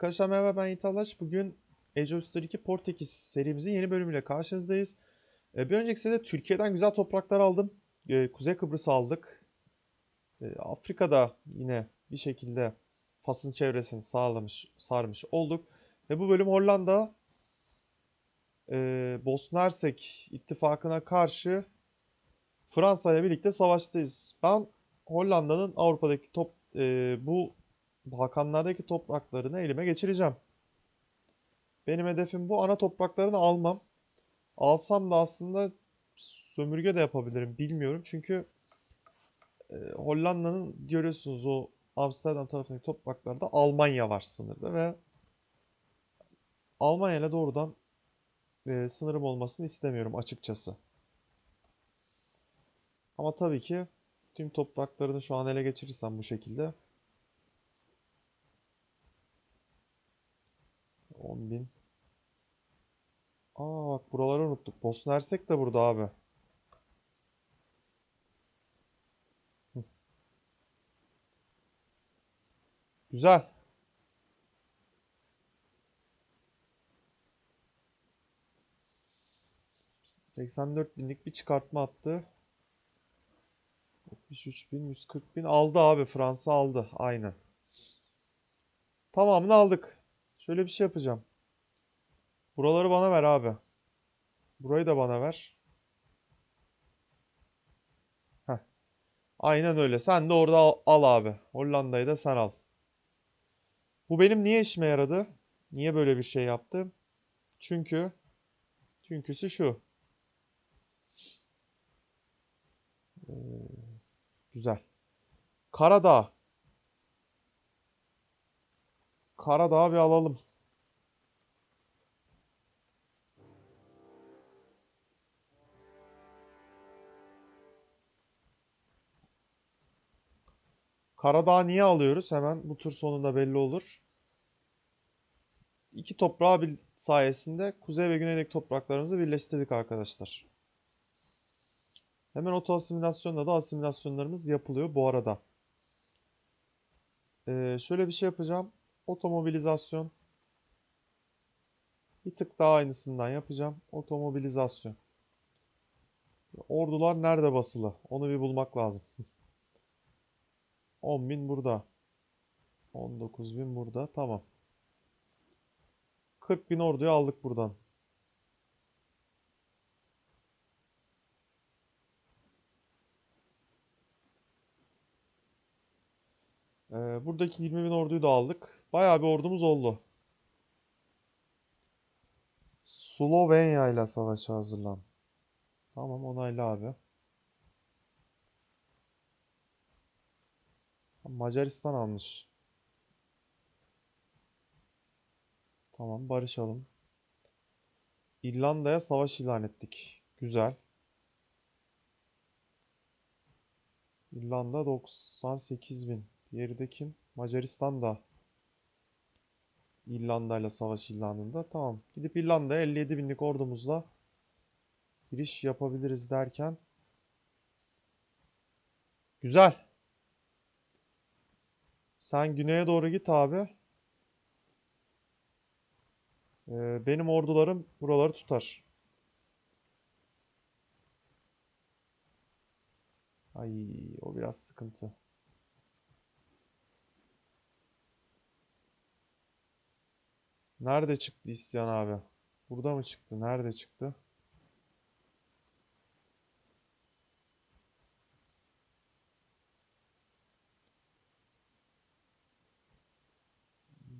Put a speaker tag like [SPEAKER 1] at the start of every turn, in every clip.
[SPEAKER 1] Arkadaşlar merhaba ben Yiğit. Bugün Age of History 2 Portekiz serimizin yeni bölümüyle karşınızdayız. Ee, Bir önceki sene Türkiye'den güzel topraklar aldım. Ee, Kuzey Kıbrıs'ı aldık. Ee, Afrika'da yine bir şekilde Fas'ın çevresini sağlamış, sarmış olduk. Ve bu bölüm Hollanda e, Bosna Hersek ittifakına karşı Fransa ile birlikte savaştayız. Ben Hollanda'nın Avrupa'daki top e, bu Balkanlardaki topraklarını elime geçireceğim. Benim hedefim bu. Ana topraklarını almam. Alsam da aslında sömürge de yapabilirim. Bilmiyorum. Çünkü e, Hollanda'nın görüyorsunuz o Amsterdam tarafındaki topraklarda Almanya var sınırda ve Almanya ile doğrudan e, sınırım olmasını istemiyorum açıkçası. Ama tabii ki tüm topraklarını şu an ele geçirirsem bu şekilde bin. Aa bak buraları unuttuk. Bosna Hersek de burada abi. Güzel. ...84 binlik bir çıkartma attı. 73 bin, 140 bin aldı abi. Fransa aldı. Aynen. Tamamını aldık. Şöyle bir şey yapacağım. Buraları bana ver abi. Burayı da bana ver. Heh. Aynen öyle. Sen de orada al, al abi. Hollanda'yı da sen al. Bu benim niye işime yaradı? Niye böyle bir şey yaptım? Çünkü çünküsü şu. Ee, güzel. Karadağ. Karadağ'ı bir alalım. Karadağ niye alıyoruz? Hemen bu tur sonunda belli olur. İki toprağı sayesinde kuzey ve güneydeki topraklarımızı birleştirdik arkadaşlar. Hemen oto asimilasyonla da asimilasyonlarımız yapılıyor bu arada. Ee, şöyle bir şey yapacağım. Otomobilizasyon. Bir tık daha aynısından yapacağım. Otomobilizasyon. Ordular nerede basılı? Onu bir bulmak lazım. 10.000 burada. 19.000 burada. Tamam. 40.000 orduyu aldık buradan. Ee, buradaki 20.000 orduyu da aldık. Bayağı bir ordumuz oldu. Slovenya ile savaşa hazırlan. Tamam onayla abi. Macaristan almış. Tamam barışalım. İrlanda'ya savaş ilan ettik. Güzel. İrlanda 98 bin. Diğeri de kim? Macaristan da İrlanda ile savaş ilanında. Tamam. Gidip İrlanda'ya 57 binlik ordumuzla giriş yapabiliriz derken. Güzel. Sen güneye doğru git abi. Ee, benim ordularım buraları tutar. Ay o biraz sıkıntı. Nerede çıktı isyan abi? Burada mı çıktı? Nerede çıktı?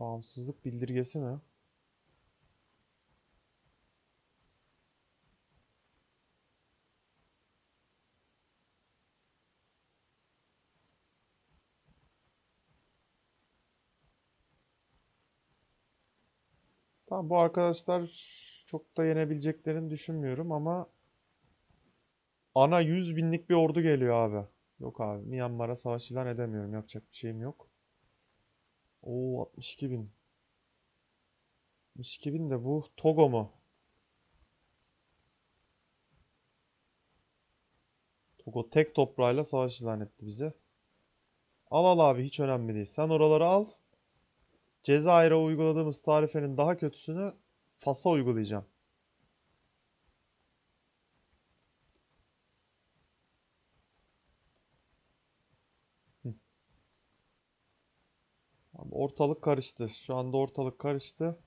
[SPEAKER 1] Bağımsızlık bildirgesi mi? Tamam bu arkadaşlar çok da yenebileceklerini düşünmüyorum ama ana 100 binlik bir ordu geliyor abi. Yok abi Myanmar'a savaş ilan edemiyorum. Yapacak bir şeyim yok. Oo 62 bin. 62 bin de bu Togo mu? Togo tek toprağıyla savaş ilan etti bize. Al al abi hiç önemli değil. Sen oraları al. Cezayir'e uyguladığımız tarifenin daha kötüsünü Fas'a uygulayacağım. Abi ortalık karıştı. Şu anda ortalık karıştı.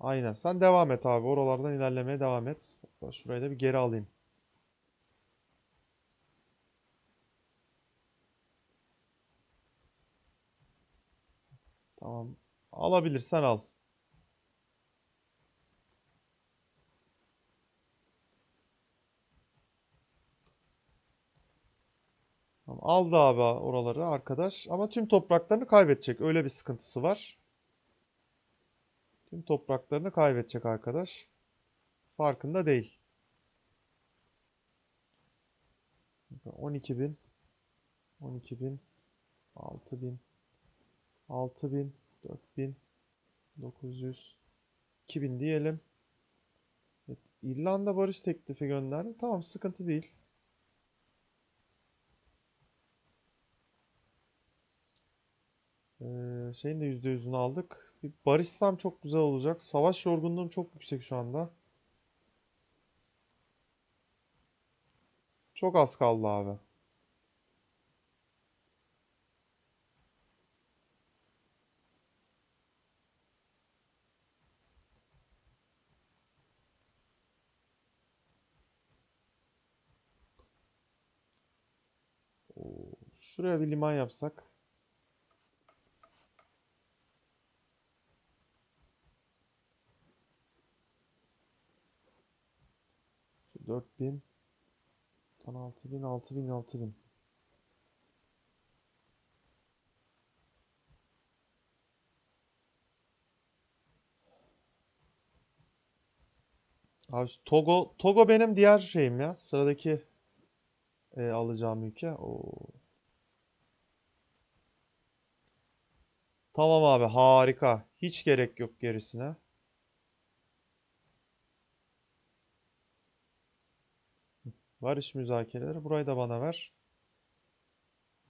[SPEAKER 1] Aynen. Sen devam et abi. Oralardan ilerlemeye devam et. Hatta şurayı da bir geri alayım. Tamam. Alabilirsen al. Aldı abi oraları arkadaş. Ama tüm topraklarını kaybedecek. Öyle bir sıkıntısı var. Tüm topraklarını kaybedecek arkadaş. Farkında değil. 12 bin. 12 bin. 6 bin. 6 bin. 4 bin. 900. 2000 diyelim. Evet, İrlanda barış teklifi gönderdi. Tamam sıkıntı değil. Ee, şeyin de %100'ünü aldık. Bir barışsam çok güzel olacak. Savaş yorgunluğum çok yüksek şu anda. Çok az kaldı abi. Şuraya bir liman yapsak. 4000, 16000, 6000, 6000. Abi şu Togo, Togo benim diğer şeyim ya. Sıradaki e, alacağım ülke. Oo. Tamam abi harika. Hiç gerek yok gerisine. Barış müzakereleri. Burayı da bana ver.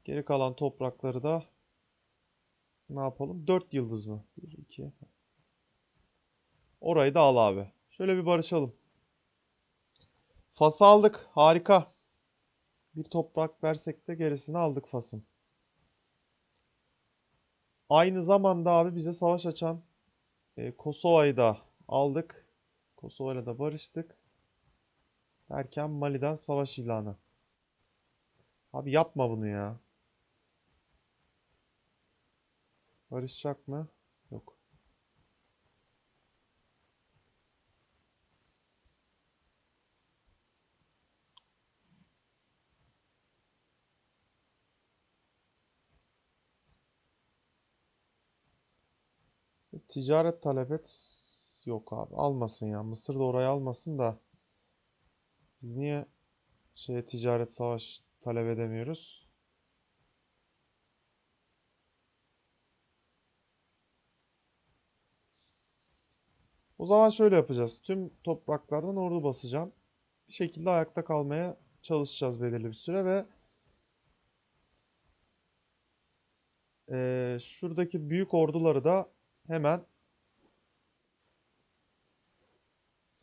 [SPEAKER 1] Geri kalan toprakları da ne yapalım? 4 yıldız mı? 1, 2. Orayı da al abi. Şöyle bir barışalım. Fas'ı aldık. Harika. Bir toprak versek de gerisini aldık Fas'ın. Aynı zamanda abi bize savaş açan e, Kosova'yı da aldık. Kosova'yla da barıştık. Derken Mali'den savaş ilanı. Abi yapma bunu ya. Barışacak mı? Yok. Ticaret talep et. Yok abi almasın ya. Mısır da orayı almasın da. Biz niye şeye ticaret savaş talep edemiyoruz? O zaman şöyle yapacağız. Tüm topraklardan ordu basacağım. Bir şekilde ayakta kalmaya çalışacağız belirli bir süre ve eee, şuradaki büyük orduları da hemen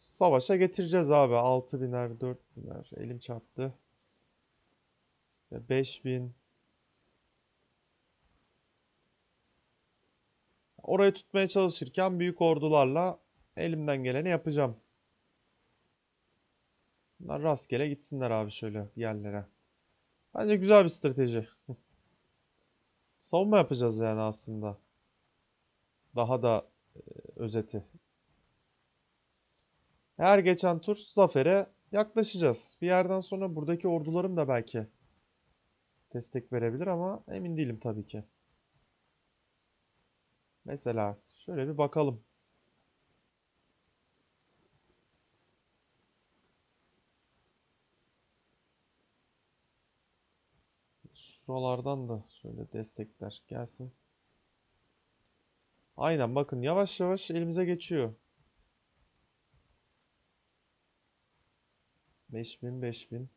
[SPEAKER 1] savaşa getireceğiz abi. 6000'er, 4000'er. Elim çarptı. İşte 5000. Orayı tutmaya çalışırken büyük ordularla elimden geleni yapacağım. Bunlar rastgele gitsinler abi şöyle yerlere. Bence güzel bir strateji. Savunma yapacağız yani aslında. Daha da e, özeti. Her geçen tur zafere yaklaşacağız. Bir yerden sonra buradaki ordularım da belki destek verebilir ama emin değilim tabii ki. Mesela şöyle bir bakalım. Şuralardan da şöyle destekler gelsin. Aynen bakın yavaş yavaş elimize geçiyor. 5000 5000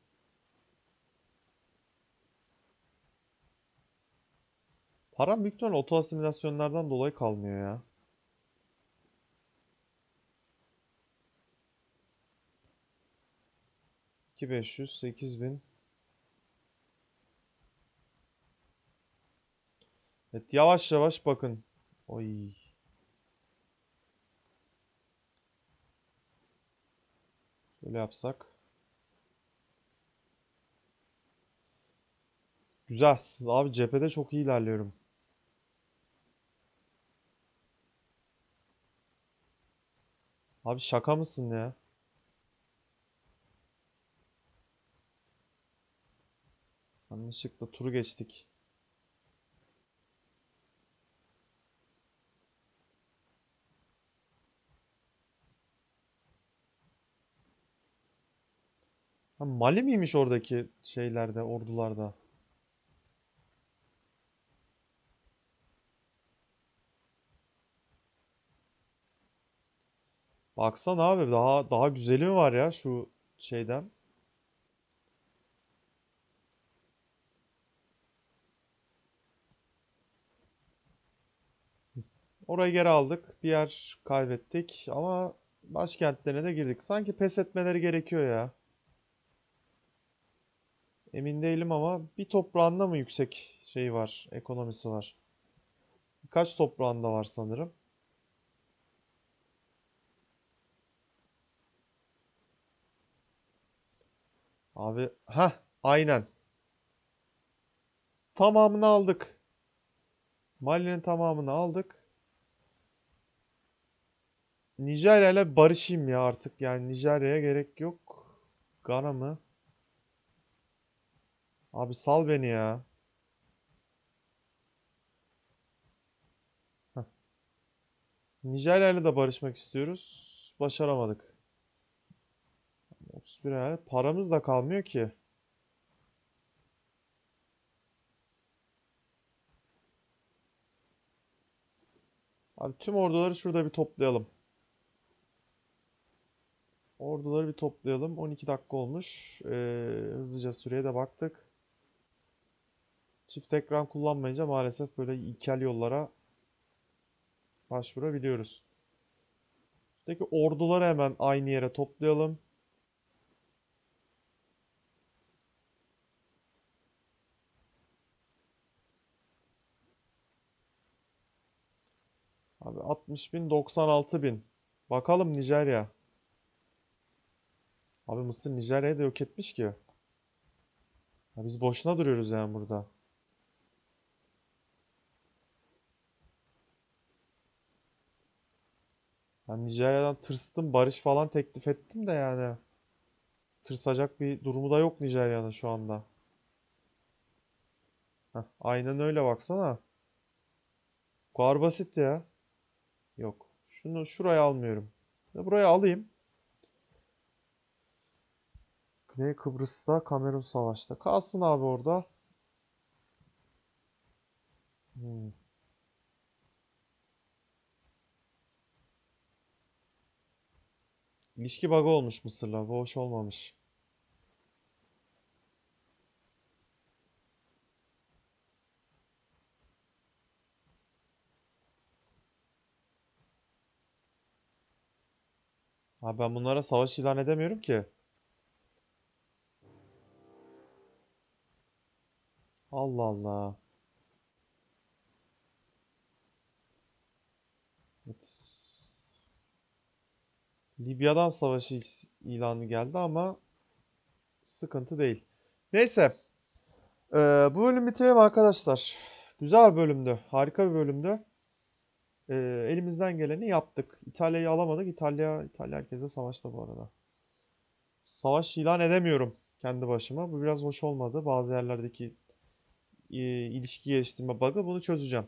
[SPEAKER 1] Param büyük ihtimalle oto asimilasyonlardan dolayı kalmıyor ya. İki beş yüz, sekiz bin. Evet yavaş yavaş bakın. Oy. Şöyle yapsak. Güzel. Abi cephede çok iyi ilerliyorum. Abi şaka mısın ya? Yanlışlıkla turu geçtik. Ha, Mali miymiş oradaki şeylerde, ordularda? Baksana abi daha daha güzeli mi var ya şu şeyden? Orayı geri aldık. Bir yer kaybettik ama başkentlerine de girdik. Sanki pes etmeleri gerekiyor ya. Emin değilim ama bir toprağında mı yüksek şey var, ekonomisi var? Birkaç toprağında var sanırım. Abi, ha, aynen. Tamamını aldık. Mali'nin tamamını aldık. Nijerya ile barışayım ya artık. Yani Nijerya'ya gerek yok. Gana mı? Abi sal beni ya. Nijerya ile de barışmak istiyoruz. Başaramadık. 31 ay. Paramız da kalmıyor ki. Abi tüm orduları şurada bir toplayalım. Orduları bir toplayalım. 12 dakika olmuş. Ee, hızlıca süreye de baktık. Çift ekran kullanmayınca maalesef böyle ilkel yollara başvurabiliyoruz. Şuradaki orduları hemen aynı yere toplayalım. Abi 60 bin 96 bin. Bakalım Nijerya. Abi Mısır Nijerya'yı da yok etmiş ki. Ya biz boşuna duruyoruz yani burada. Ben Nijerya'dan tırstım. Barış falan teklif ettim de yani. Tırsacak bir durumu da yok Nijerya'nın şu anda. Heh, aynen öyle baksana. Bu kadar basit ya. Yok. Şunu şuraya almıyorum. Ya buraya alayım. Güney Kıbrıs'ta Kamerun Savaş'ta. Kalsın abi orada. Hmm. İlişki bug'ı olmuş Mısır'la. Bu olmamış. Abi ben bunlara savaş ilan edemiyorum ki. Allah Allah. Evet. Libya'dan savaşı ilanı geldi ama sıkıntı değil. Neyse. Ee, bu bölüm bitirelim arkadaşlar. Güzel bir bölümdü. Harika bir bölümdü. Ee, elimizden geleni yaptık. İtalya'yı alamadık. İtalya, İtalya herkese savaşta bu arada. Savaş ilan edemiyorum kendi başıma. Bu biraz hoş olmadı. Bazı yerlerdeki e, ilişki geliştirme bug'ı bunu çözeceğim.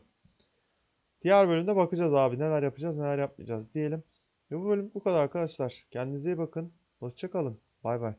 [SPEAKER 1] Diğer bölümde bakacağız abi neler yapacağız neler yapmayacağız diyelim. Ve bu bölüm bu kadar arkadaşlar. Kendinize iyi bakın. Hoşça kalın. Bay bay.